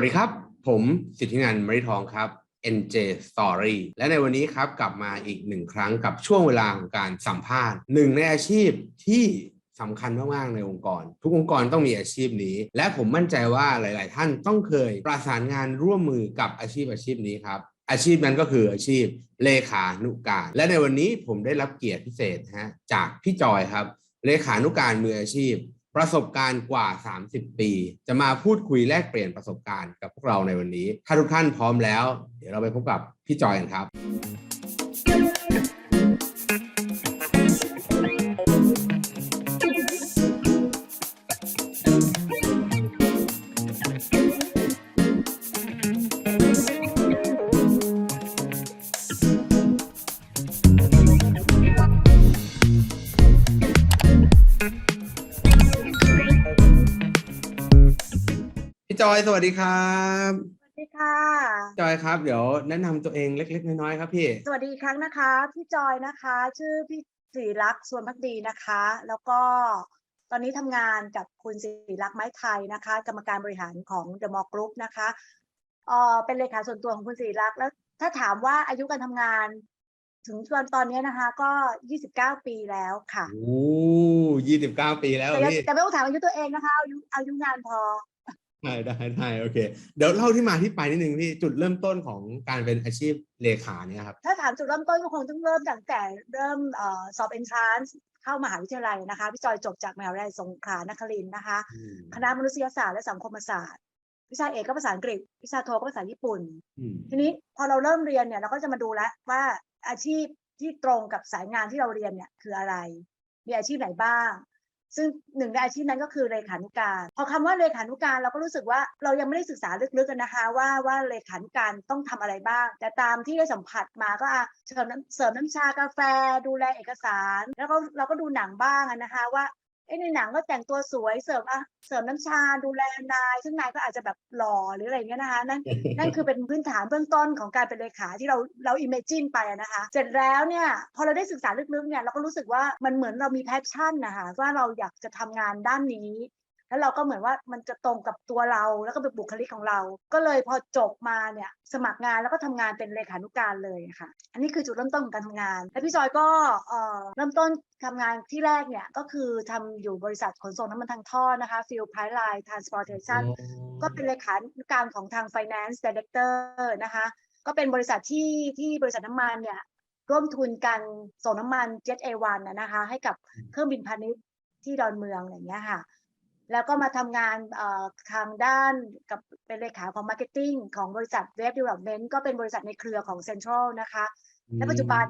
วัสดีครับ ผมสิทธินันมริทองครับ NJ Story และในวันนี้ครับกลับมาอีกหนึ่งครั้งกับช่วงเวลาของการสัมภาษณ์หนึ่งในอาชีพที่สำคัญมากๆในองค์กร ทุกองค์กรต้องมีอาชีพนี้ และผมมั่นใจว่าหลาย ๆ ท่านต้องเคยประสานงานร่วมมือกับอาชีพอาชีพนี้ครับอาชีพนั้นก็คืออาชีพเลขานุการ และในวันนี้ผมได้รับเกียรติพิเศษฮะจากพี่จอยครับ เลขานุการมืออาชีพ ประสบการณ์กว่า 30 ปี จะมาพูดคุยแลกเปลี่ยนประสบการณ์กับพวกเราในวันนี้ ถ้าทุกท่านพร้อมแล้ว เดี๋ยวเราไปพบกับพี่จอยกันครับ จอยสวัสดีครับสวัสดีค่ะ จอยครับ เดี๋ยวแนะนำตัวเองเล็ก ๆ น้อยๆครับพี่ สวัสดีอีกครั้งนะคะ พี่จอยนะคะ ชื่อพี่สิริลักษณ์ส่วนพักดีนะคะ แล้วก็ตอนนี้ทำงานกับคุณสิริลักษณ์ไม้ไทยนะคะ กรรมการบริหารของ The Mall Group นะคะเออเป็นเลขาส่วนตัวของคุณสิริลักษณ์แล้วถ้าถามว่าอายุการทำงาน ถึงตอนตอนนี้นะคะ ก็ 29 ปีแล้วค่ะ โอ้ยี่สิบเก้าปีแล้วแต่ยังพี่ แต่ไม่ต้องถามอายุตัวเองนะคะอายุอายุงานพอ ได้ได้ได้โอเค เดี๋ยวเล่าที่มาที่ไปนิดนึงพี่จุดเริ่มต้นของการเป็นอาชีพเลขาเนี่ยครับ ถ้าถามจุดเริ่มต้นก็คงต้องเริ่มตั้งแต่เริ่มเออสอบ entrance เข้ามหาวิทยาลัยนะคะพี่จอยจบจากมหาวิทยาลัยสงขลานครินทร์นะคะ คณะมนุษยศาสตร์และสังคมศาสตร์ วิชาเอกก็ภาษาอังกฤษ วิชาโทก็ภาษาญี่ปุ่นอืมทีนี้พอเราเริ่มเรียนเนี่ยเราก็จะมาดูแล้วว่าอาชีพที่ตรงกับสายงานที่เราเรียนเนี่ยคืออะไร มีอาชีพไหนบ้าง ซึ่งหนึ่งในอาชีพนั้นก็คือเลขานุการ พอคำว่าเลขานุการเราก็รู้สึกว่าเรายังไม่ได้ศึกษาลึกๆกันนะคะ ว่าว่าเลขานุการต้องทำอะไรบ้าง แต่ตามที่ได้สัมผัสมาก็เสริมน้ำเสริมน้ำชากาแฟดูแลเอกสาร แล้วก็เราก็ดูหนังบ้างนะคะว่า เอ้ในหนังก็แต่งตัวสวยเสริมอะเสริมน้ำชาดูแลนาย ซึ่งนายก็อาจจะแบบหล่อหรืออะไรเงี้ยนะคะนั่นนั่นคือเป็นพื้นฐานเบื้องต้นของการเป็นเลขาที่เราเราอิมเมจินไปอะนะคะเสร็จแล้วเนี่ยพอเราได้ศึกษาลึกๆเนี่ยเราก็รู้สึกว่ามันเหมือนเรามีแพชชั่นนะคะว่าเราอยากจะทำงานด้านนี้ แล้วเราก็เหมือนว่ามันจะตรงกับตัวเราแล้วก็เป็นบุคลิกของเรา ก็เลยพอจบมาเนี่ยสมัครงานแล้วก็ทำงานเป็นเลขานุการเลยค่ะ อันนี้คือจุดเริ่มต้นของการทำงาน และพี่จอยก็เอ่อเริ่มต้นทำงานที่แรกเนี่ยก็คือทำอยู่บริษัทขนส่งน้ำมันทางท่อนะคะ Field Pipeline Transportation ก็เป็นเลขานุการของทาง Finance Director นะคะก็เป็นบริษัทที่ที่บริษัทน้ำมันเนี่ยร่วมทุนกันส่งน้ำมัน Jet A1 นะนะคะ ให้กับเครื่องบินพาณิชย์ที่ดอนเมืองอย่างเงี้ยค่ะ แล้วก็มาทำงานเอ่อทางด้านกับเป็นเลขาของ Marketing ของบริษัท Web Development ก็เป็นบริษัทในเครือของ Central นะคะ และปัจจุบัน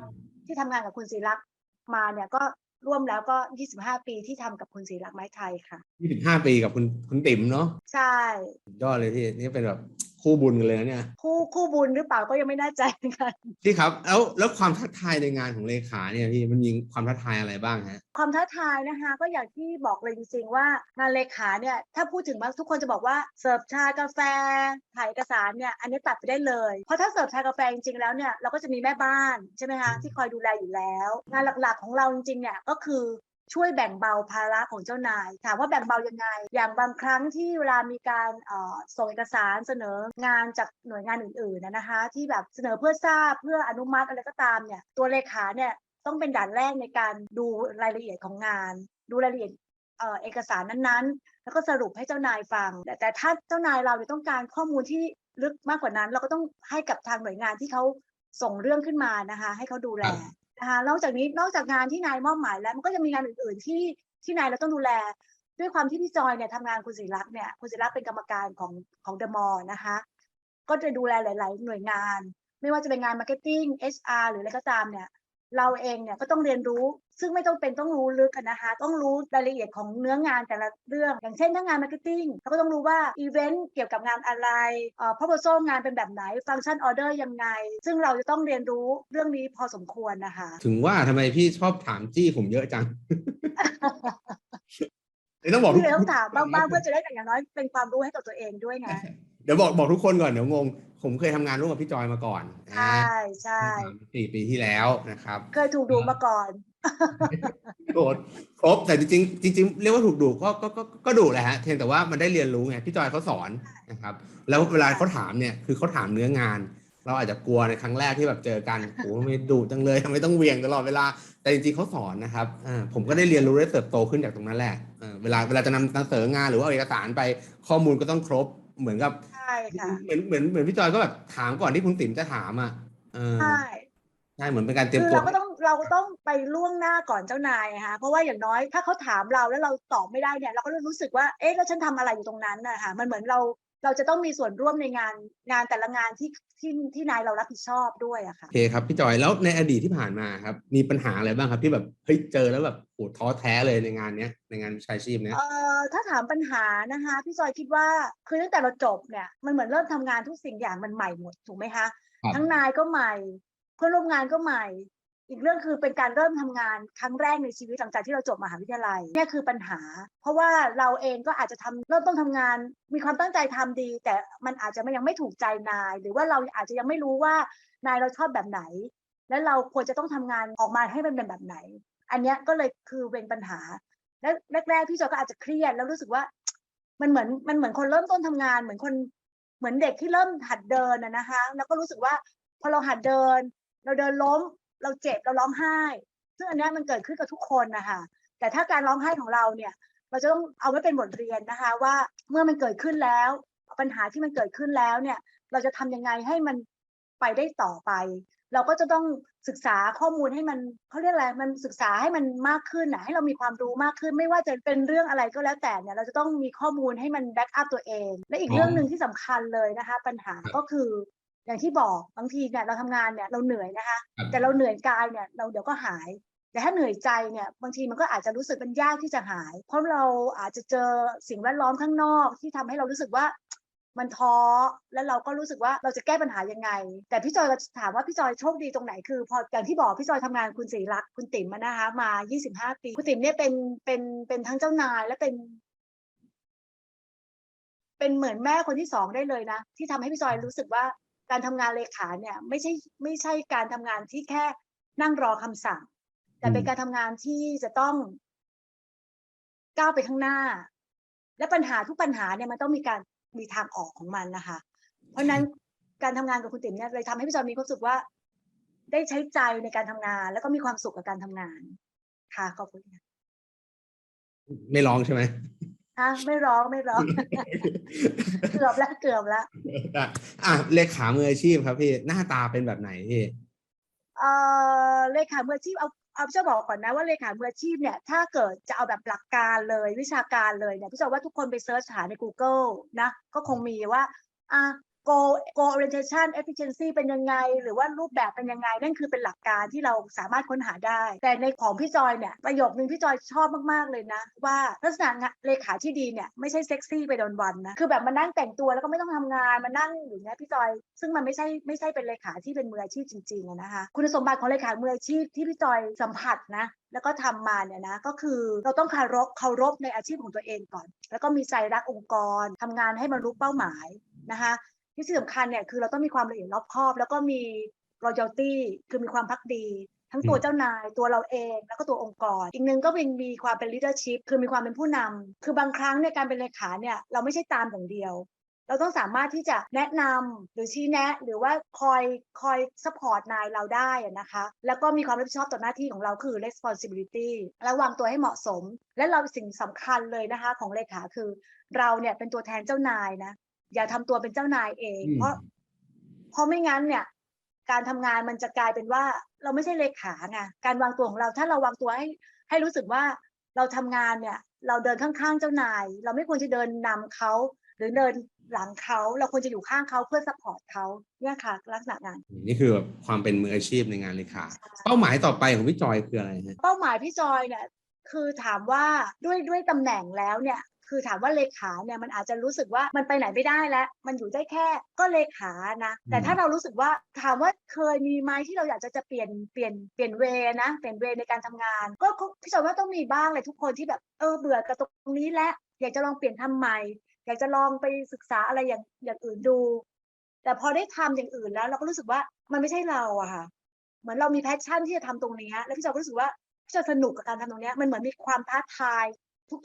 ที่ทำงานกับคุณศรีลักษณ์มาเนี่ยก็ร่วมแล้วก็ 25 ปีที่ทำกับคุณศรีลักษณ์ไม้ไทยค่ะยี่สิบห้าปีกับคุณคุณติ๋มเนาะ ใช่สุดยอดเลยพี่นี่เป็นแบบ คู่บุญกันเลยนะเนี่ย คู่คู่บุญหรือเปล่าก็ยังไม่แน่ใจเหมือนกันพี่ครับแล้วแล้วความท้าทายในงานของเลขาเนี่ยพี่มันมีความท้าทายอะไรบ้างฮะความท้าทายนะคะก็อย่างที่บอกเลยจริงๆว่างานเลขาเนี่ยถ้าพูดถึงมาทุกคนจะบอกว่าเสิร์ฟชากาแฟถ่ายเอกสารเนี่ยอันนี้ตัดไปได้เลยเพราะถ้าเสิร์ฟชากาแฟจริงๆแล้วเนี่ยเราก็จะมีแม่บ้านใช่ไหมคะที่คอยดูแลอยู่แล้ว งานหลักๆของเราจริงๆเนี่ยก็คือ ช่วยแบ่งเบาภาระของเจ้านายถามว่าแบ่งเบายังไง อย่างบางครั้งที่เวลามีการส่งเอกสารเสนองานจากหน่วยงานอื่นๆนะนะคะ ที่แบบเสนอเพื่อทราบเพื่ออนุมัติอะไรก็ตามเนี่ยตัวเลขาเนี่ยต้องเป็นด่านแรกในการดูรายละเอียดของงาน ดูรายละเอียดเอกสารนั้นๆ แล้วก็สรุปให้เจ้านายฟัง แต่ถ้าเจ้านายเราเนี่ยต้องการข้อมูลที่ลึกมากกว่านั้น เราก็ต้องให้กับทางหน่วยงานที่เขาส่งเรื่องขึ้นมานะคะ ให้เขาดูแล นะคะนอกจากนี้นอกจากงานที่นายมอบหมายแล้วมันก็จะมีงานอื่น ๆ ที่ที่นายเราต้องดูแล ด้วยความที่พี่จอยเนี่ยทำงานคุณศิรักษ์เนี่ยคุณศิรักษ์เป็นกรรมการของของเดอะมอลนะคะ ก็จะดูแลหลาย ๆ หน่วยงาน ไม่ว่าจะเป็นงานมาร์เก็ตติ้ง HR หรืออะไรก็ตามเนี่ย เราเองเนี่ยก็ต้องเรียนรู้ ซึ่งไม่ต้องเป็นต้องรู้ลึกกันนะคะ ต้องรู้รายละเอียดของเนื้องานแต่ละเรื่อง อย่างเช่นถ้างานมาร์เก็ตติ้งเราก็ต้องรู้ว่าอีเวนต์เกี่ยวกับงานอะไรเอ่อ proposal งานเป็นแบบไหน ฟังก์ชันออเดอร์ยังไง ซึ่งเราจะต้องเรียนรู้เรื่องนี้พอสมควรนะคะ ถึงว่าทำไมพี่ชอบถามจี้ผมเยอะจังเดี๋ยวต้องบอกทุที่กเลยต้องถามบ้างๆเพื่อจะได้อย่างน้อยเป็นความรู้ให้กับตัวเองด้วยไงเดี๋ยวบอกบอกทุกคนก่อนเดี๋ยวงง ผมเคยทำงานร่วมกับพี่จอยมาก่อนใช่ใช่อ่าสี่ปีที่แล้วนะครับ เคยถูกดูมาก่อนโกรธครบแต่จริงๆจริงๆเรียกว่าถูกดุก็ก็ก็ก็ดุแหละฮะเพียงแต่ว่ามันได้เรียนรู้ไงพี่จอยเขาสอนนะครับ แล้วเวลาเขาถามเนี่ยคือเขาถามเนื้องาน เราอาจจะกลัวในครั้งแรกที่แบบเจอกันโอ้ไม่ดุจังเลยทำไมต้องเหวียงตลอดเวลาแต่จริงๆเขาสอนนะครับอ่าผมก็ได้เรียนรู้ได้เติบโตขึ้นจากตรงนั้นแหละเออเวลาเวลาจะนำนำเสนองานหรือว่าเอาเอกสารไปข้อมูลก็ต้องครบเหมือนกับใช่ค่ะเหมือนเหมือนเหมือนพี่จอยก็แบบถามก่อนที่คุณติ๋มจะถามอะเออใช่ใช่เหมือนเป็นการเตรียมคือตัว เราก็ต้องเราก็ต้องไปล่วงหน้าก่อนเจ้านายนะคะเพราะว่าอย่างน้อยถ้าเขาถามเราแล้วเราตอบไม่ได้เนี่ย เราก็รู้สึกว่าเอ๊ะแล้วฉันทำอะไรอยู่ตรงนั้นนะคะมันเหมือนเรา เราจะต้องมีส่วนร่วมในงานงานแต่ละงานที่ที่ที่นายเรารับผิดชอบด้วยอะค่ะโอเคครับพี่จอยแล้วในอดีตที่ผ่านมาครับ มีปัญหาอะไรบ้างครับ ที่แบบเฮ้ยเจอแล้วแบบโหท้อแท้เลยในงานเนี้ยในงานวิชาชีพเนี้ยเอ่อถ้าถามปัญหานะคะพี่จอยคิดว่าคือตั้งแต่เราจบเนี่ยมันเหมือนเริ่มทำงานทุกสิ่งอย่างมันใหม่หมดถูกไหมคะครับทั้งนายก็ใหม่ เพื่อนร่วมงานก็ใหม่ อีกเรื่องคือเป็นการเริ่มทำงานครั้งแรกในชีวิตหลังจากที่เราจบมหาวิทยาลัยนี่คือปัญหา เพราะว่าเราเองก็อาจจะทำเริ่มต้นทำงาน มีความตั้งใจทำดี แต่มันอาจจะยังไม่ถูกใจนาย หรือว่าเราอาจจะยังไม่รู้ว่านายเราชอบแบบไหน และเราควรจะต้องทำงานออกมาให้มันเป็นแบบไหน อันนี้ก็เลยคือเป็นปัญหา แล้วแรกๆพี่จอยก็อาจจะเครียดแล้วรู้สึกว่า มันเหมือนมันเหมือนคนเริ่มต้นทำงาน เหมือนคนเหมือนเด็กที่เริ่มหัดเดินนะคะ แล้วก็รู้สึกว่าพอเราหัดเดิน เราเดินล้ม เราเจ็บเราร้องไห้ ซึ่งอันนี้มันเกิดขึ้นกับทุกคนนะคะแต่ถ้าการร้องไห้ของเราเนี่ย เราจะต้องเอาไว้เป็นบทเรียนนะคะ ว่าเมื่อมันเกิดขึ้นแล้ว ปัญหาที่มันเกิดขึ้นแล้วเนี่ย เราจะทำยังไงให้มันไปได้ต่อไป เราก็จะต้องศึกษาข้อมูลให้มันเขาเรียกอะไรมันศึกษาให้มันมากขึ้นนะให้เรามีความรู้มากขึ้น ไม่ว่าจะเป็นเรื่องอะไรก็แล้วแต่เนี่ย เราจะต้องมีข้อมูลให้มันแบ็กอัพตัวเอง และอีกเรื่องหนึ่งที่สำคัญเลยนะคะ ปัญหาก็คือ อย่างที่บอกบางทีเนี่ยเราทำงานเนี่ยเราเหนื่อยนะคะครับแต่เราเหนื่อยกายเนี่ยเราเดี๋ยวก็หาย แต่ถ้าเหนื่อยใจเนี่ยบางทีมันก็อาจจะรู้สึกเป็นยากที่จะหาย เพราะเราอาจจะเจอสิ่งแวดล้อมข้างนอกที่ทำให้เรารู้สึกว่ามันท้อแล้วเราก็รู้สึกว่าเราจะแก้ปัญหายังไง แต่พี่จอยก็ถามว่าพี่จอยโชคดีตรงไหนคือ พออย่างที่บอกพี่จอยทำงานคุณศรีรักษ์คุณติ๋มมานะคะมา 25 ปี คุณติ๋มเนี่ยเป็นเป็นเป็นทั้งเจ้านายและเป็น เป็นเหมือนแม่คนที่สองได้เลยนะที่ทำให้พี่จอยรู้สึกว่า การทำงานเลขาเนี่ยไม่ใช่ไม่ใช่การทำงานที่แค่นั่งรอคำสั่ง แต่เป็นอืมการทำงานที่จะต้องก้าวไปข้างหน้า และปัญหาทุกปัญหาเนี่ยมันต้องมีการมีทางออกของมันนะคะ เพราะฉะนั้นการทำงานกับคุณติ๋มเนี่ยเลยทำให้พี่จอยมีความรู้สึกว่า ได้ใช้ใจในการทำงาน แล้วก็มีความสุขกับการทำงาน ค่ะขอบคุณค่ะไม่ร้องใช่ไหม ฮะไม่ร้องไม่ร้อง เกือบแล้วเกือบแล้วอะอะเลขามืออาชีพครับพี่หน้าตาเป็นแบบไหนพี่เอ่อเลขามืออาชีพเอาเอาพี่เจ้าบอกก่อนนะว่าเลขามืออาชีพเนี่ยถ้าเกิดจะเอาแบบหลักการเลยวิชาการเลยเนี่ยพี่เจ้าว่าทุกคนไปเซิร์ชหาใน Google นะก็คงมีว่าอะ go go orientation efficiency เป็นยังไง หรือว่ารูปแบบเป็นยังไง นั่นคือเป็นหลักการที่เราสามารถค้นหาได้ แต่ในของพี่จอยเนี่ย ประโยคนึงพี่จอยชอบมาก ๆ เลยนะ ว่าลักษณะงานเลขาที่ดีเนี่ย ไม่ใช่เซ็กซี่ไปโดนวันนะ คือแบบมานั่งแต่งตัวแล้วก็ไม่ต้องทำงานมานั่งอยู่เนี่ยพี่จอย ซึ่งมันไม่ใช่ไม่ใช่เป็นเลขาที่เป็นมืออาชีพจริงๆอะนะคะคุณสมบัติของเลขามืออาชีพที่พี่จอยสัมผัสนะแล้วก็ทำมาเนี่ยนะก็คือเราต้องเคารพเคารพในอาชีพของตัวเองก่อน แล้วก็มีใจรักองค์กรทำงานให้บรรลุเป้าหมายนะคะ ที่สำคัญเนี่ยคือเราต้องมีความละเอียดรอบคอบ แล้วก็มี loyalty คือมีความพักดี ทั้งตัวอืมเจ้านายตัวเราเองแล้วก็ตัวองค์กร อีกหนึ่งก็เป็นมีความเป็น leadership คือมีความเป็นผู้นำคือบางครั้งในยการเป็นเลขาเนี่ยเราไม่ใช่ตามอย่างเดียว เราต้องสามารถที่จะแนะนำหรือชี้แนะ หรือว่าคอยคอย support นายเราได้อะนะคะ แล้วก็มีความรับผิดชอบต่อหน้าที่ของเราคือ responsibility และวางตัวให้เหมาะสม และเราสิ่งสำคัญเลยนะคะของเลขาคือเราเนี่ยเป็นตัวแทนเจ้านายนะ อย่าทำตัวเป็นเจ้านายเองอืมเพราะ เพราะไม่งั้นเนี่ย การทำงานมันจะกลายเป็นว่า เราไม่ใช่เลขาไงการวางตัวของเราถ้าเราวางตัวให้ ให้รู้สึกว่าเราทำงานเนี่ย เราเดินข้างๆเจ้านาย เราไม่ควรจะเดินนำเขาหรือเดินหลังเขาเราควรจะอยู่ข้างเขาเพื่อซัพพอร์ตเขาเนี่ยค่ะ ลักษณะงาน นี่คือแบบความเป็นมืออาชีพในงานเลขาเป้าหมายต่อไปของพี่จอยคืออะไรฮะเป้าหมายพี่จอยเนี่ยคือถามว่าด้วยด้วยตำแหน่งแล้วเนี่ย คือถามว่าเลขาเนี่ยมันอาจจะรู้สึกว่ามันไปไหนไม่ได้แล้ว มันอยู่ได้แค่ก็เลขานะ แต่อืมถ้าเรารู้สึกว่าถามว่าเคยมีไหมที่เราอยากจะจะเปลี่ยนเปลี่ยนเปลี่ยนเวนะเปลี่ยนเวในการทำงาน ก็ก็พี่จอยว่าต้องมีบ้างเลยทุกคนที่แบบเออเบื่อกับตรงนี้แล้วอยากจะลองเปลี่ยนทำใหม่อยากจะลองไปศึกษาอะไรอย่างอย่างอื่นดู แต่พอได้ทำอย่างอื่นแล้ว เราก็รู้สึกว่ามันไม่ใช่เราอะค่ะ เหมือนเรามีแพชชั่นที่จะทำตรงเนี้ยแล้วพี่จอยก็รู้สึกว่าจะสนุกกับการทำตรงเนี้ยมันเหมือนมีความท้าทาย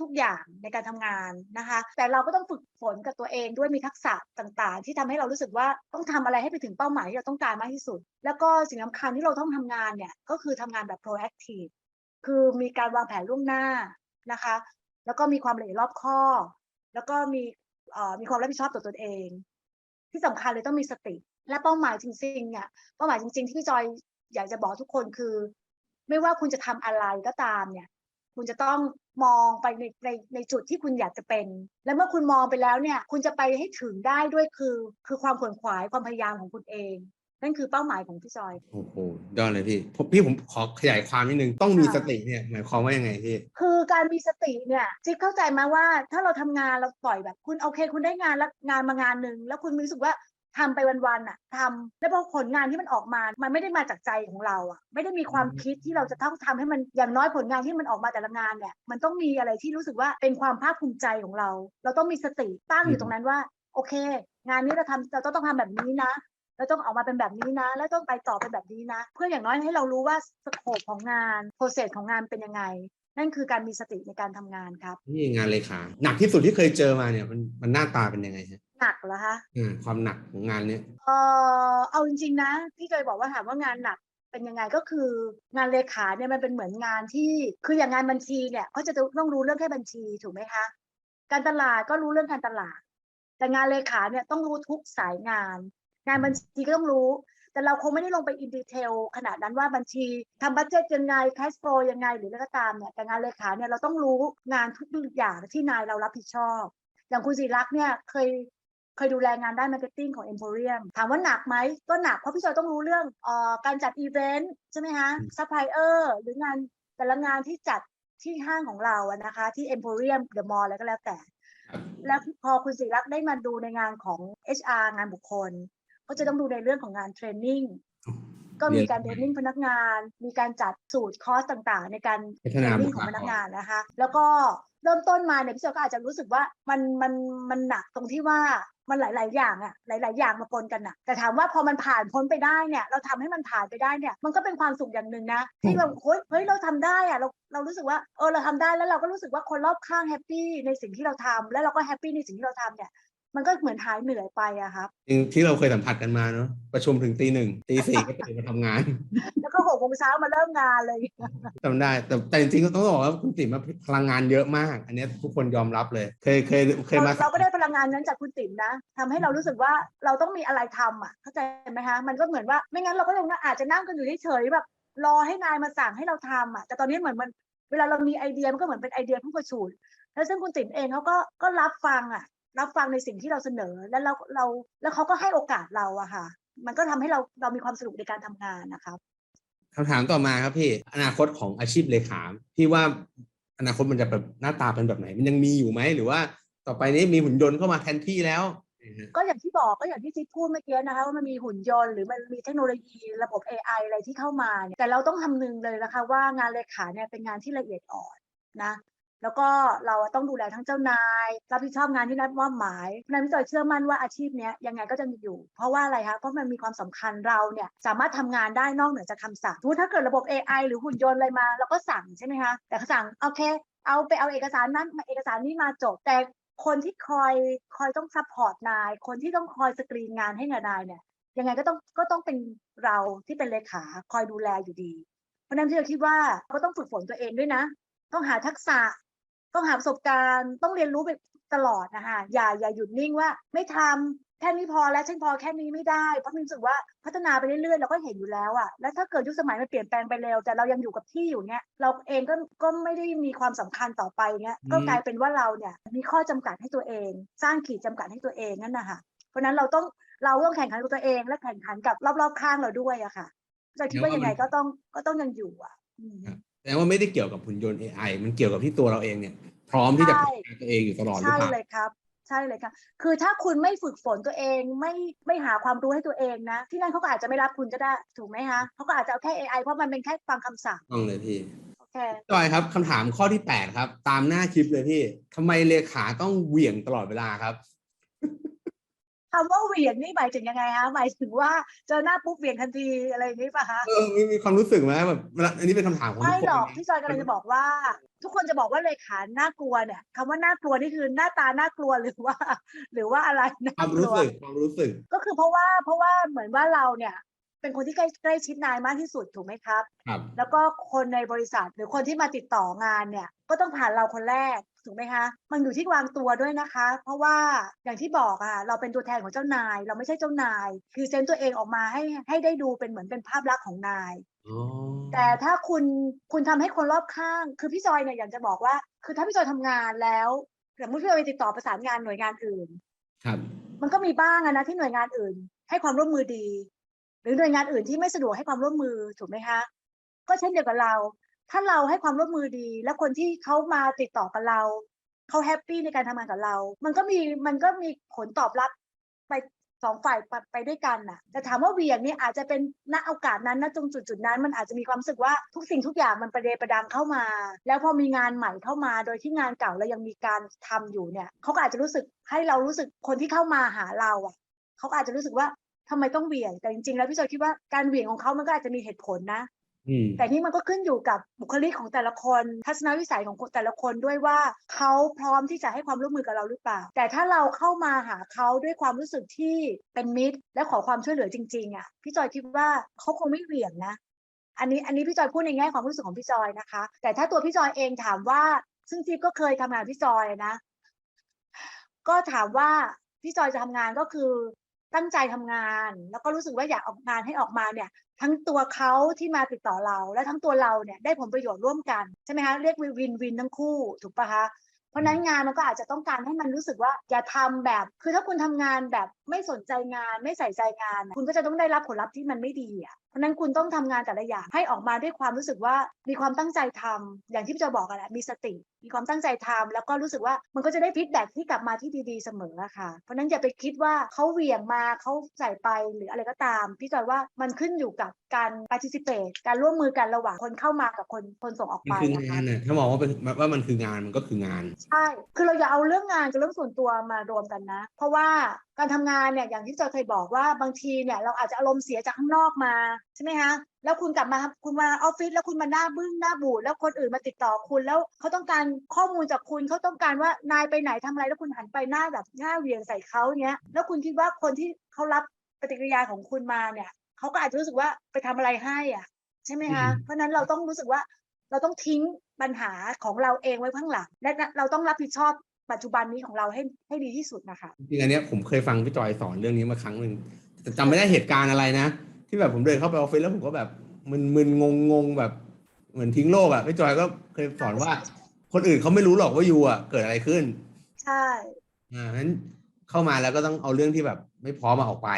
ทุก ๆ อย่างในการทำงานนะคะ แต่เราก็ต้องฝึกฝนกับตัวเองด้วยมีทักษะต่างๆ ที่ทำให้เรารู้สึกว่าต้องทำอะไรให้ไปถึงเป้าหมายที่เราต้องการมากที่สุด แล้วก็สิ่งสำคัญที่เราต้องทำงานเนี่ยก็คือทำงานแบบ proactive คือมีการวางแผนล่วงหน้านะคะ แล้วก็มีความละเอียดรอบคอบแล้วก็มีมีความรับผิดชอบต่อตนเอง ที่สำคัญเลยต้องมีสติ และเป้าหมายจริงๆเนี่ยเป้าหมายจริง ๆ ที่พี่จอยอยากจะบอกทุกคนคือ ไม่ว่าคุณจะทำอะไรก็ตามเนี่ย คุณจะต้อง มองไปในในในจุดที่คุณอยากจะเป็น และเมื่อคุณมองไปแล้วเนี่ย คุณจะไปให้ถึงได้ด้วยคือ คือความขวนขวายความพยายามของคุณเองนั่นคือเป้าหมายของพี่จอย โอ้โหยอดเลยพี่ผมพี่ผมขอขยายความนิดนึง ต้องมีค่ะสติเนี่ยหมายความว่ายังไงพี่ คือการมีสติเนี่ยจิ๊บเข้าใจมาว่าถ้าเราทำงานเราปล่อยแบบ คุณโอเค คุณได้งานแล้วงานมางานหนึ่งแล้วคุณรู้สึกว่า ทำไปวันๆอะทำแล้วพอผลงานที่มันออกมา มันไม่ได้มาจากใจของเราอะ ไม่ได้มีความคิดที่เราจะต้องทำให้มันอย่างน้อยผลงานที่มันออกมาแต่ละงานเนี่ยมันต้องมีอะไรที่รู้สึกว่าเป็นความภาคภูมิใจของเรา เราต้องมีสติตั้งอยู่ตรงนั้นว่า โอเค งานนี้เราทำเราต้องต้องทำแบบนี้นะเราต้องออกมาเป็นแบบนี้นะ แล้วต้องไปต่อเป็นแบบนี้นะ เพื่ออย่างน้อยให้เรารู้ว่าสโคปของงานโปรเซสของงานเป็นยังไง นั่นคือการมีสติในการทำงานครับ นี่งานเลขาหนักที่สุดที่เคยเจอมาเนี่ยมันมันหน้าตาเป็นยังไงฮะ หนักเหรอคะอ่าความหนักของงานเนี้ยเออเอาจริง ๆ นะพี่เคยบอกว่าถามว่างานหนักเป็นยังไงก็คืองานเลขาเนี่ยมันเป็นเหมือนงานที่คืออย่างงานบัญชีเนี่ยเขาจะต้องรู้เรื่องแค่บัญชีถูกไหมคะ การตลาดก็รู้เรื่องการตลาด แต่งานเลขาเนี่ยต้องรู้ทุกสายงาน งานบัญชีก็ต้องรู้ แต่เราคงไม่ได้ลงไปอินดีเทลขนาดนั้นว่าบัญชีทำบัตเจ็ตยังไงแคสโ w ยังไงหรืออะไรก็ตามเนี่ยแต่งานเลขาเนี่ยเราต้องรู้งานทุกอย่างที่นายเรารับผิดชอบ อย่างคุณศิรักษ์เนี่ยเคย เคยดูแลงานด้านมาร์เก็ตติ้งของ Emporium ถามว่าหนักไหมก็หนักเพราะพี่จอยต้องรู้เรื่องเอ่อการจัดอีเวนต์ใช่ไหมคะซัพพลายเออร์หรืองานแต่ละงานที่จัดที่ห้างของเราอะนะคะที่ Emporium The Mall อะไรก็แล้วแต่ครับแล้วพอคุณศิรักษ์ได้มาดูในงานของ HR งานบุคคล ก็จะต้องดูในเรื่องของงานเทรนนิ่งก็มีการเทรนนิ่งพนักงาน มีการจัดสูตรคอร์สต่างๆ ในการพัเทฒรนานนิ่บุงคของลาพกนักรงานนะคะ แล้วก็ เริ่มต้นมาเนี่ยพี่เจอยก็อาจจะรู้สึกว่ามันมันมันหนักตรงที่ว่ามันหลาย ๆ อย่างอะหลาย ๆ อย่างมาปนกันอะแต่ถามว่าพอมันผ่านพ้นไปได้เนี่ยเราทำให้มันผ่านไปได้เนี่ยมันก็เป็นความสุขอย่างหนึ่งนะที่เราเฮ้ยเฮ้ยเราทำได้อะเราเรารู้สึกว่าเออเราทำได้แล้วเราก็รู้สึกว่าคนรอบข้างแฮปปี้ในสิ่งที่เราทำแล้วเราก็แฮปปี้ในสิ่งที่เราทำเนี่ย มันก็เหมือนหายเหนื่อยไปอะครับจริงที่เราเคยสัมผัสกันมาเนาะประชุมถึงตีหนึ่งตีสี่ก็ตื่นมาทำงาน แล้วก็หกโมงเช้ามาเริ่มงานเลยจำได้แต่แต่จริงๆก็ต้องบอกว่าคุณติ๋มมาพลังงานเยอะมาก อันเนี้ยทุกคนยอมรับเลย เคยเคยเคยเรามาเราก็ได้พลังงานนั้นจากคุณติ๋มนะทำให้เรารู้สึกว่าเราต้องมีอะไรทำอะเข้าใจไหมคะมันก็เหมือนว่าไม่งั้นเราก็ยังอาจจะนั่งกันอยู่เฉยๆแบบรอให้นายมาสั่งให้เราทำอะแต่ตอนนี้เหมือนมันเวลาเรามีไอเดียมันก็เหมือนเป็นไอเดียผู้กระชูดแล้วซึ่งคุณติ๋มเองเขาก็ก็รับฟังอะ รับฟังในสิ่งที่เราเสนอ แล้วเราเราแล้วเขาก็ให้โอกาสเราอะค่ะ มันก็ทำให้เราเรามีความสนุกในการทำงานนะครับคำถามต่อมาครับพี่อนาคตของอาชีพเลขาพี่ว่าอนาคตมันจะแบบหน้าตาเป็นแบบไหน มันยังมีอยู่ไหมหรือว่าต่อไปนี้มีหุ่นยนต์เข้ามาแทนที่แล้ว ก็อย่างที่บอกก็อย่างที่จิ๊บพูดเมื่อกี้นะคะว่ามันมีหุ่นยนต์หรือมันมีเทคโนโลยีระบบ AI อะไรที่เข้ามาเนี่ยแต่เราต้องคำนึงเลยนะคะว่างานเลขาเนี่ยเป็นงานที่ละเอียดอ่อนนะ แล้วก็เราต้องดูแลทั้งเจ้านาย รับผิดชอบงานที่นัดมอบหมายเพราะนั้นพี่จอยเชื่อมั่นว่าอาชีพนี้ยังไงก็จะมีอยู่ เพราะว่าอะไรคะเพราะมันมีความสำคัญเราเนี่ยสามารถทำงานได้นอกเหนือจากคำสั่งถ้าเกิดระบบ AI หรือหุ่นยนต์อะไรมาเราก็สั่งใช่ไหมคะแต่สั่งโอเค เอาไปเอาเอกสารนั้นเอกสารนี้มาจบแต่คนที่คอยคอยต้องซัพพอร์ตนาย คนที่ต้องคอยสกรีนงานให้กับนายเนี่ยยังไงก็ต้องก็ต้องเป็นเราที่เป็นเลขาคอยดูแลอยู่ดี เพราะนั้นที่เราคิดว่าก็ต้องฝึกฝนตัวเองด้วยนะ ต้องหาทักษะ ต้องหาประสบการณ์ ต้องเรียนรู้ไปตลอดนะคะอย่าอย่าหยุดนิ่งว่า ไม่ทำแค่นี้พอแล้วฉันพอแค่นี้ไม่ได้เพราะมีรู้สึกว่าพัฒนาไปเรื่อยๆเราก็เห็นอยู่แล้วอะแล้วถ้าเกิดยุคสมัยมันเปลี่ยนแปลงไปเร็วแต่เรายังอยู่กับที่อยู่เนี้ยเราเองก็ก็ไม่ได้มีความสำคัญต่อไปเนี้ยก็กลายเป็นว่าเราเนี่ยมีข้อจำกัดให้ตัวเอง สร้างขีดจำกัดให้ตัวเองนั่นนะคะเพราะฉะนั้นเราต้องเราต้องแข่งขันกับตัวเอง และแข่งขันกับรอบๆข้างเราด้วยอะค่ะเราคิดว่ายังไงก็ต้องก็ต้องยังอยู่อะอืม แสดงว่าไม่ได้เกี่ยวกับหุ่นยนต์ AI มันเกี่ยวกับที่ตัวเราเองเนี่ย พร้อมที่จะใช่พัฒนาตัวเองอยู่ตลอดหรือใช่เปล่า เลยครับ ใช่เลยครับคือถ้าคุณไม่ฝึกฝนตัวเองไม่ไม่หาความรู้ให้ตัวเองนะ ที่นั่นเขาก็อาจจะไม่รับคุณก็ได้ถูกไหมคะเขาก็อาจจะเอาแค่ AI เพราะมันเป็นแค่ฟังคำสั่งต้องเลยพี่โอเคจอยครับคำถามข้อที่ 8 ครับ ตามหน้าคลิปเลยพี่ทำไมเลขาต้องเหวี่ยงตลอดเวลาครับ คำว่าเหวี่ยงนี่หมายถึงยังไงคะหมายถึงว่าเจอหน้าปุ๊บเหวี่ยงทันทีอะไรอย่างนี้ป่ะคะเออมีมีความรู้สึกไหมแบบเวลาอันนี้เป็นคำถามของทุไม่กคนหรอกนะพี่จอยกำลังจะบอกว่า ทุกคนจะบอกว่าเลขาน่ากลัวเนี่ยคำว่าน่ากลัวนี่คือหน้าตาน่ากลัวหรือว่า หรือว่าอะไรน่าความกรู้ลัวสึกความรู้สึก ก็คือเพราะว่าเพราะว่าเหมือนว่าเราเนี่ย เป็นคนที่ใกล้ใกล้ชิดนายมากที่สุดถูกไหมครับ ครับ แล้วก็คนในบริษัทหรือคนที่มาติดต่องานเนี่ย ก็ต้องผ่านเราคนแรกถูกไหมคะ มันอยู่ที่วางตัวด้วยนะคะ เพราะว่าอย่างที่บอกอะเราเป็นตัวแทนของเจ้านาย เราไม่ใช่เจ้านาย คือเซนตัวเองออกมาให้ให้ได้ดูเป็นเหมือนเป็นภาพลักษณ์ของนายอ๋อแต่ถ้าคุณคุณทำให้คนรอบข้าง คือพี่จอยเนี่ยอยากจะบอกว่า คือถ้าพี่จอยทำงานแล้วสมมติพี่จอยไปติดต่อประสานงานหน่วยงานอื่น ครับ มันก็มีบ้างอะนะที่หน่วยงานอื่น ให้ความร่วมมือดี หรือหน่วยงานอื่นที่ไม่สะดวกให้ความร่วมมือถูกไหมคะก็เช่นเดียวกับเรา ถ้าเราให้ความร่วมมือดี แล้วคนที่เขามาติดต่อกับเราเขาแฮปปี้ในการทำงานกับเรา มันก็มีมันก็มีผลตอบรับไปสองฝ่ายไปได้วยกันน่ะ แต่ถามว่าเวียงนี่อาจจะเป็นณโอกาสนั้นณตรงจุดจุดนั้น มันอาจจะมีความรู้สึกว่าทุกสิ่งทุกอย่างมันประเดประดังเข้ามา แล้วพอมีงานใหม่เข้ามา โดยที่งานเก่าเรายังมีการทำอยู่เนี่ยเขาก็อาจจะรู้สึกให้เรารู้สึกคนที่เข้ามาหาเราอะเขาอาจจะรู้สึกว่า ทำไมต้องเหวี่ยง แต่จริงๆ แล้วพี่จอยคิดว่าการเหวี่ยงของเขามันก็อาจจะมีเหตุผลนะอืมแต่นี่มันก็ขึ้นอยู่กับบุคลิกของแต่ละคน ทัศนวิสัยของคนแต่ละคนด้วยว่าเขาพร้อมที่จะให้ความร่วมมือกับเราหรือเปล่า แต่ถ้าเราเข้ามาหาเขาด้วยความรู้สึกที่เป็นมิตร และขอความช่วยเหลือจริงๆอะพี่จอยคิดว่าเขาคงไม่เหวี่ยงนะ อันนี้อันนี้พี่จอยพูดในแง่ความรู้สึกของพี่จอยนะคะ แต่ถ้าตัวพี่จอยเองถามว่าซึ่งจิ๊บก็เคยทำงานพี่จอยนะ ก็ถามว่าพี่จอยจะทำงานก็คือ ตั้งใจทำงาน แล้วก็รู้สึกว่าอยากออกงานให้ออกมาเนี่ย ทั้งตัวเขาที่มาติดต่อเรา และทั้งตัวเราเนี่ยได้ผลประโยชน์ร่วมกันใช่ไหมคะเรียกวินวินทั้งคู่ถูกปะคะเพราะนั้นงานมันก็อาจจะต้องการให้มันรู้สึกว่าอย่าทำแบบ คือถ้าคุณทำงานแบบไม่สนใจงาน ไม่ใส่ใจงาน คุณก็จะต้องได้รับผลลัพธ์ที่มันไม่ดีอะ เพราะฉะนั้นคุณต้องทำงานแต่ละอย่างให้ออกมาด้วยความรู้สึกว่ามีความตั้งใจทำอย่างที่พี่จะบอกกันแหละมีสติ มีความตั้งใจทำแล้วก็รู้สึกว่ามันก็จะได้ฟีดแบ็กที่กลับมาที่ดีๆเสมออะค่ะ เพราะฉะนั้นอย่าไปคิดว่าเขาเหวี่ยงมาเขาใส่ไปหรืออะไรก็ตาม พี่จอยว่ามันขึ้นอยู่กับการ participate การร่วมมือกันระหว่างคนเข้ามากับคนคนส่งออกมันไปคือนะงาคะนน่ะถ้ามองว่าเป็นว่ามันคืองานมันก็คืองาน ใช่ คือเราอย่าเอาเรื่องงานกับเรื่องส่วนตัวมารวมกันนะ เพราะว่าการทำงานเนี่ยอย่างที่จอยเคยบอกว่าบางทีเนี่ยเราอาจจะอารมณ์เสียจากข้างนอกมาใช่ไหมคะแล้วคุณกลับมาคุณมาออฟฟิศแล้วคุณมาหน้าบึ้งหน้าบูดแล้วคนอื่นมาติดต่อคุณแล้วเขาต้องการข้อมูลจากคุณเขาต้องการว่านายไปไหนทำอะไรแล้วคุณหันไปหน้าแบบหน้าเหวียงใส่เขาเนี้ยแล้วคุณคิดว่าคนที่เขารับปฏิกิริยาของคุณมาเนี่ยเขาก็อาจจะรู้สึกว่าไปทำอะไรให้อะใช่ไหมคะอืมเพราะฉะนั้นเราต้องรู้สึกว่าเราต้องทิ้งปัญหาของเราเองไว้ข้างหลังและเราต้องรับผิดชอบ ปัจจุบันนี้ของเราให้ให้ดีที่สุดนะคะ จริงๆอันเนี้ยผมเคยฟังพี่จอยสอนเรื่องนี้มาครั้งหนึ่งแต่จำไม่ได้เหตุการณ์อะไรนะ ที่แบบผมเดินเข้าไปออฟฟิศแล้วผมก็แบบมึนมึนงงงงๆแบบเหมือนทิ้งโลกอะพี่จอยก็เคยสอนว่า คนอื่นเขาไม่รู้หรอกว่ายูอะเกิดอะไรขึ้นใช่ อ่าฉะนั้นเข้ามาแล้วก็ต้องเอาเรื่องที่แบบไม่พร้อมมาออกไป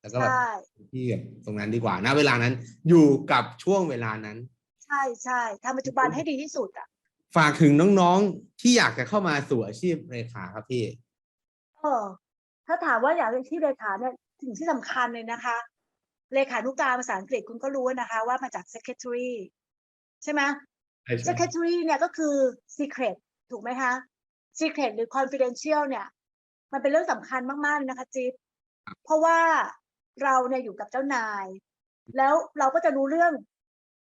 แล้วก็แบบใช่ ที่แบบตรงนั้นดีกว่าณเวลานั้น อยู่กับช่วงเวลานั้น ใช่ใช่ทำปัจจุบันให้ดีที่สุดอะ ฝากถึงน้องๆที่อยากจะเข้ามาสู่อาชีพเลขาครับพี่เออถ้าถามว่าอยากเป็นที่เลขาเนี่ยสิ่งที่สำคัญเลยนะคะ เลขานุการภาษาอังกฤษคุณก็รู้นะคะ ว่ามาจาก secretary ใช่ไหม secretary เนี่ยก็คือ secret ถูกไหมคะ secret หรือ confidential เนี่ย มันเป็นเรื่องสำคัญมากๆนะคะจิ๊บเพราะว่าเราเนี่ยอยู่กับเจ้านาย แล้วเราก็จะรู้เรื่อง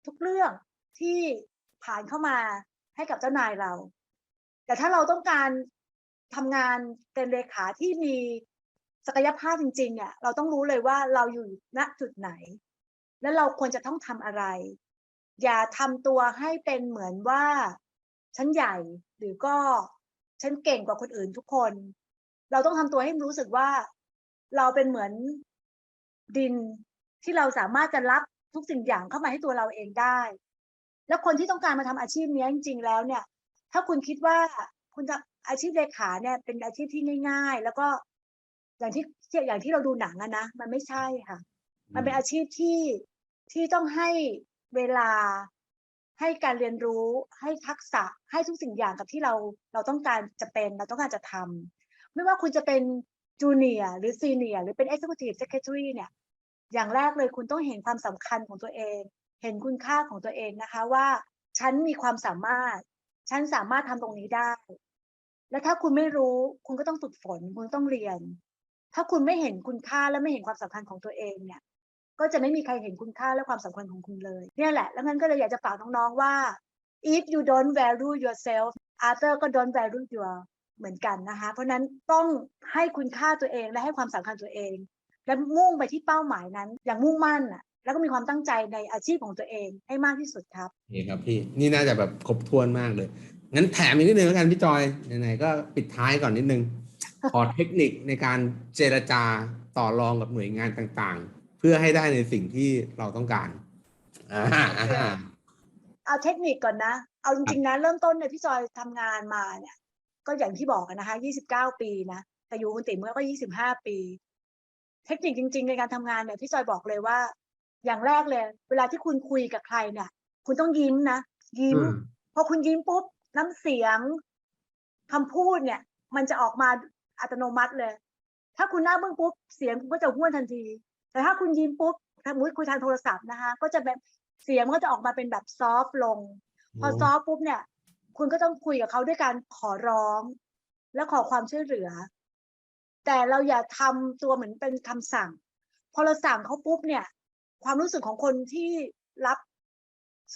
ทุกเรื่องที่ผ่านเข้ามา ให้กับเจ้านายเรา แต่ถ้าเราต้องการทำงานเป็นเลขาที่มีศักยภาพจริง ๆ เนี่ย เราต้องรู้เลยว่าเราอยู่ณจุดไหน แล้วเราควรจะต้องทำอะไร อย่าทำตัวให้เป็นเหมือนว่าฉันใหญ่หรือก็ฉันเก่งกว่าคนอื่นทุกคน เราต้องทำตัวให้รู้สึกว่า เราเป็นเหมือนดินที่เราสามารถจะรับทุกสิ่งอย่างเข้ามาให้ตัวเราเองได้ แล้วคนที่ต้องการมาทำอาชีพนี้จริง ๆ แล้วเนี่ย ถ้าคุณคิดว่าคุณทำอาชีพเลขาเนี่ย เป็นอาชีพที่ง่าย ๆ แล้วก็อย่างที่อย่างที่เราดูหนังอะนะมันไม่ใช่ค่ะ มันเป็นอาชีพที่ที่ต้องให้เวลาให้การเรียนรู้ให้ทักษะให้ทุกสิ่งอย่างกับที่เราเราต้องการจะเป็นเราต้องการจะทำไม่ว่าคุณจะเป็นจูเนียร์หรือซีเนียร์หรือเป็น Executive Secretary เนี่ย อย่างแรกเลยคุณต้องเห็นความสำคัญของตัวเอง เห็นคุณค่าของตัวเองนะคะว่า ฉันมีความสามารถ ฉันสามารถทำตรงนี้ได้ และถ้าคุณไม่รู้คุณก็ต้องฝึกฝน คุณต้องเรียน ถ้าคุณไม่เห็นคุณค่าและไม่เห็นความสำคัญของตัวเองเนี่ย ก็จะไม่มีใครเห็นคุณค่าและความสำคัญของคุณเลย เนี่ยแหละ แล้วงั้นก็เลยอยากจะฝากน้องๆว่า if you don't value yourself other ก็ don't value your เหมือนกันนะคะ เพราะฉะนั้นต้องให้คุณค่าตัวเองและให้ความสำคัญตัวเอง และมุ่งไปที่เป้าหมายนั้น อย่างมุ่งมั่นอะ แล้วก็มีความตั้งใจในอาชีพของตัวเองให้มากที่สุดครับนี่ครับพี่นี่น่าจะแบบครบถ้วนมากเลยงั้นแถมอีกนิดนึงแล้วกันพี่จอยไหนๆก็ปิดท้ายก่อนนิดนึงขอเทคนิคในการเจรจาต่อรองกับหน่วยงานต่างๆ เพื่อให้ได้ในสิ่งที่เราต้องการอ่าอ่าเอาเทคนิคก่อนนะ เอาจริงๆนะเริ่มต้นเนี่ยพี่จอยทำงานมาเนี่ย ก็อย่างที่บอกกันนะคะ29ปีนะแต่อยู่คุณติ๋มก็25ปี เทคนิคจริง ๆ ในการทำงานเนี่ยพี่จอยบอกเลยว่า อย่างแรกเลย เวลาที่คุณคุยกับใครเนี่ย คุณต้องยิ้มนะยิ้มอืมพอคุณยิ้มปุ๊บน้ำเสียงคำพูดเนี่ย มันจะออกมาอัตโนมัติเลย ถ้าคุณหน้าบึ้งปุ๊บเสียงคุณก็จะห้วนทันที แต่ถ้าคุณยิ้มปุ๊บถ้ามุ้ยคุยทางโทรศัพท์นะคะ ก็จะแบบเสียงมันก็จะออกมาเป็นแบบซอฟต์ลง พอซอฟต์ปุ๊บเนี่ย คุณก็ต้องคุยกับเขาด้วยการขอร้อง และขอความช่วยเหลือ แต่เราอย่าทำตัวเหมือนเป็นคำสั่ง พอเราสั่งเขาปุ๊บเนี่ย ความรู้สึกของคนที่รับ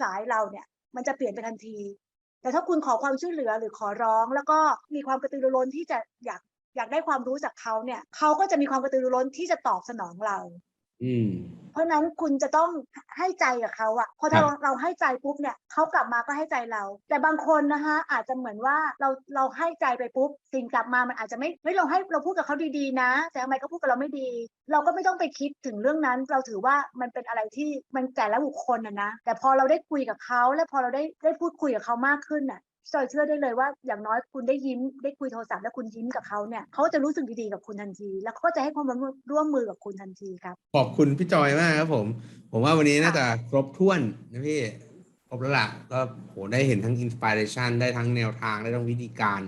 สายเราเนี่ย มันจะเปลี่ยนไปทันที แต่ถ้าคุณขอความช่วยเหลือหรือขอร้อง แล้วก็มีความกระตือรือร้นที่จะอยากอยากได้ความรู้จากเขาเนี่ยเขาก็จะมีความกระตือรือร้นที่จะตอบสนองเรา อืม เพราะฉะนั้นคุณจะต้องให้ใจกับเขาอะพอครัเราบเราให้ใจปุ๊บเนี่ยเขากลับมาก็ให้ใจเรา แต่บางคนนะคะอาจจะเหมือนว่าเราเราให้ใจไปปุ๊บสิ่งกลับมามันอาจจะไม่เฮ้ยเราให้เราพูดกับเขาดีๆนะ แต่ทำไมก็พูดกับเราไม่ดี เราก็ไม่ต้องไปคิดถึงเรื่องนั้น เราถือว่ามันเป็นอะไรที่มันแต่ละบุคคลนะนะแต่พอเราได้คุยกับเขาและพอเราได้ได้พูดคุยกับเขามากขึ้นน่ะ จอยเชื่อได้เลยว่าอย่างน้อยคุณได้ยิ้มได้คุยโทรศัพท์แล้วคุณยิ้มกับเขาเนี่ยเขาจะรู้สึกดีๆกับคุณทันที แล้วเขาก็จะให้ความร่วมมือกับคุณทันทีครับ ขอบคุณพี่จอยมากครับผม ผมว่าวันนี้น่าจะครบถ้วนนะพี่ครบแล้วล่ะก็โหได้เห็นทั้งอินสปิเรชันได้ทั้งแนวทางได้ทั้งวิธีการ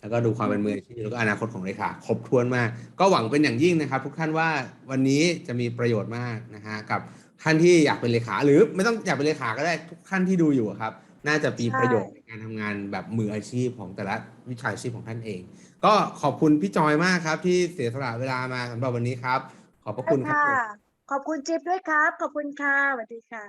แล้วก็ดูความเป็นมืออาชีพแล้วก็อนาคตของเลขาครบถ้วนมาก ก็หวังเป็นอย่างยิ่งนะครับ ทุกท่านว่าวันนี้จะมีประโยชน์มากนะฮะกับท่านที่อยากเป็นเลขา หรือไม่ต้องอยากเป็นเลขาก็ได้ทุกท่านที่ดูอยู่ครับ น่าจะมีประโยชน์ การทำงานแบบมืออาชีพของแต่ละวิชาชีพของท่านเอง ก็ขอบคุณพี่จอยมากครับ ที่เสียสละเวลามาสำหรับวันนี้ครับ ขอบพระคุณครับค่ะผม ขอบคุณจิ๊บด้วยครับ ขอบคุณค่ะสวัสดีค่ะ